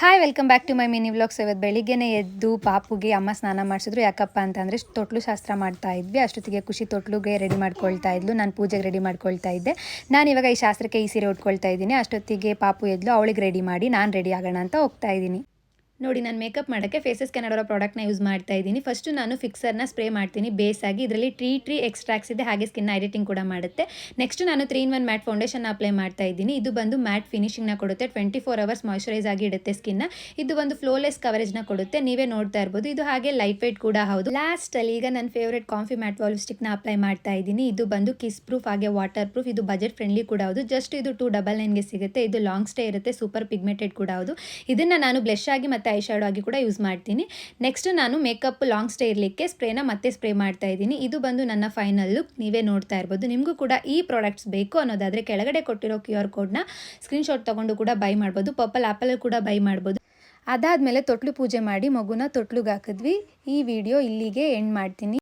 Hi welcome back to my mini vlogs ಇವತ್ತು ಬೆಳಿಗ್ಗೆನೇ ಎದ್ದು ಪಾಪುಗೆ ಅಮ್ಮ ಸ್ನಾನ ಮಾಡಿಸಿದ್ರು. ಯಾಕಪ್ಪ ಅಂತಂದರೆ ತೊಟ್ಲು ಶಾಸ್ತ್ರ ಮಾಡ್ತಾ ಇದ್ವಿ. ಅಷ್ಟೊತ್ತಿಗೆ ಖುಷಿ ತೊಟ್ಲುಗೆ ರೆಡಿ ಮಾಡ್ಕೊಳ್ತಾ ಇದ್ಲು. ನಾನು ಪೂಜೆಗೆ ರೆಡಿ ಮಾಡ್ಕೊಳ್ತಾ ಇದ್ದೆ. ನಾನು ಇವಾಗ ಈ ಶಾಸ್ತ್ರಕ್ಕೆ ಈ ಸೀರೆ ಉಟ್ಕೊಳ್ತಾ ಇದ್ದೀನಿ. ಅಷ್ಟೊತ್ತಿಗೆ ಪಾಪು ಎದ್ಲು, ಅವಳಿಗೆ ರೆಡಿ ಮಾಡಿ ನಾನು ರೆಡಿ ಆಗೋಣ ಅಂತ ಹೋಗ್ತಾ ಇದ್ದೀನಿ. ನೋಡಿ, ನಾನು ಮೇಕಪ್ ಮಾಡೋಕ್ಕೆ ಫೇಸಸ್ ಕೆನಡೋರ ಪ್ರಾಡಕ್ಟ್ನ ಯೂಸ್ ಮಾಡ್ತಾ ಇದ್ದೀನಿ. ಫಸ್ಟು ನಾನು ಫಿಕ್ಸರ್ನ ಸ್ಪ್ರೇ ಮಾಡ್ತೀನಿ ಬೇಸ್ ಆಗಿ ಇದರಲ್ಲಿ ಟ್ರೀ ಟ್ರೀ ಎಕ್ಸ್ಟ್ರಾಕ್ಸ್ ಇದೆ. ಹಾಗೆ ಸ್ಕಿನ್ ಐಡಿಟಿಂಗ್ ಕೂಡ ಮಾಡುತ್ತೆ. ನೆಕ್ಸ್ಟ್ ನಾನು three in one matte foundation apply ಮಾಡ್ತಾ ಇದ್ದೀನಿ. ಇದು ಬಂದು ಮ್ಯಾಟ್ ಫಿನಿಶಿಂಗ್ನ ಕೊಡುತ್ತೆ. ಟ್ವೆಂಟಿ ಫೋರ್ ಅವರ್ಸ್ ಮಾಯ್ಚರೈಸ್ ಆಗಿ ಇಡುತ್ತೆ ಸ್ಕಿನ್ನ ಇದು ಒಂದು ಫ್ಲೋಲೆಸ್ ಕವರೇಜ್ನ ಕೊಡುತ್ತೆ. ನೀವೇ ನೋಡ್ತಾ ಇರ್ಬೋದು. ಇದು ಹಾಗೆ ಲೈಟ್ ವೇಟ್ ಕೂಡ ಹೌದು. ಲಾಸ್ಟಲ್ಲಿ ಈಗ ನನ್ನ ಫೇವ್ರೇಟ್ ಕಾಫಿ ಮ್ಯಾಟ್ ವಾಲ್ ಸ್ಟಿಕ್ನ ಅಪ್ಲೈ ಮಾಡ್ತಾ ಇದ್ದೀನಿ. ಇದು ಬಂದು ಕಿಸ್ ಪ್ರೂಫ್ ಹಾಗೆ ವಾಟರ್ ಪ್ರೂಫ್ ಇದು ಬಜೆಟ್ ಫ್ರೆಂಡ್ಲಿ ಕೂಡ ಹೌದು. ಜಸ್ಟ್ ಇದು ಟೂ ಡಬಲ್ ನೈನ್ಗೆ ಸಿಗುತ್ತೆ. ಇದು ಲಾಂಗ್ ಸ್ಟೇ ಇರುತ್ತೆ. ಸೂಪರ್ ಪಿಗ್ಮೆಂಟೆಡ್ ಕೂಡ ಹೌದು. ಇದನ್ನು ನಾನು ಬ್ಲೆಶ್ ಆಗಿ ಮತ್ತು ಐ ಶಾಡೋ ಆಗಿ ಕೂಡ ಯೂಸ್ ಮಾಡ್ತೀನಿ. ನೆಕ್ಸ್ಟ್ ನಾನು ಮೇಕಪ್ ಲಾಂಗ್ ಸ್ಟೇ ಇರಲಿಕ್ಕೆ ಸ್ಪ್ರೇನ ಮತ್ತೆ ಸ್ಪ್ರೇ ಮಾಡ್ತಾ ಇದ್ದೀನಿ. ಇದು ಬಂದು ನನ್ನ ಫೈನಲ್ ಲುಕ್ ನೀವೇ ನೋಡ್ತಾ ಇರ್ಬೋದು. ನಿಮಗೂ ಕೂಡ ಈ ಪ್ರಾಡಕ್ಟ್ಸ್ ಬೇಕು ಅನ್ನೋದಾದರೆ ಕೆಳಗಡೆ ಕೊಟ್ಟಿರೋ ಕ್ಯೂ ಆರ್ ಕೋಡ್ನ ಸ್ಕ್ರೀನ್ಶಾಟ್ ತೊಗೊಂಡು ಕೂಡ ಬೈ ಮಾಡ್ಬೋದು. ಪರ್ಪಲ್ ಆ್ಯಪಲ್ ಕೂಡ ಬೈ ಮಾಡ್ಬೋದು. ಅದಾದಮೇಲೆ ತೊಟ್ಲು ಪೂಜೆ ಮಾಡಿ ಮಗುನ ತೊಟ್ಲುಗೆ ಹಾಕಿದ್ವಿ. ಈ ವಿಡಿಯೋ ಇಲ್ಲಿಗೆ ಎಂಡ್ ಮಾಡ್ತೀನಿ.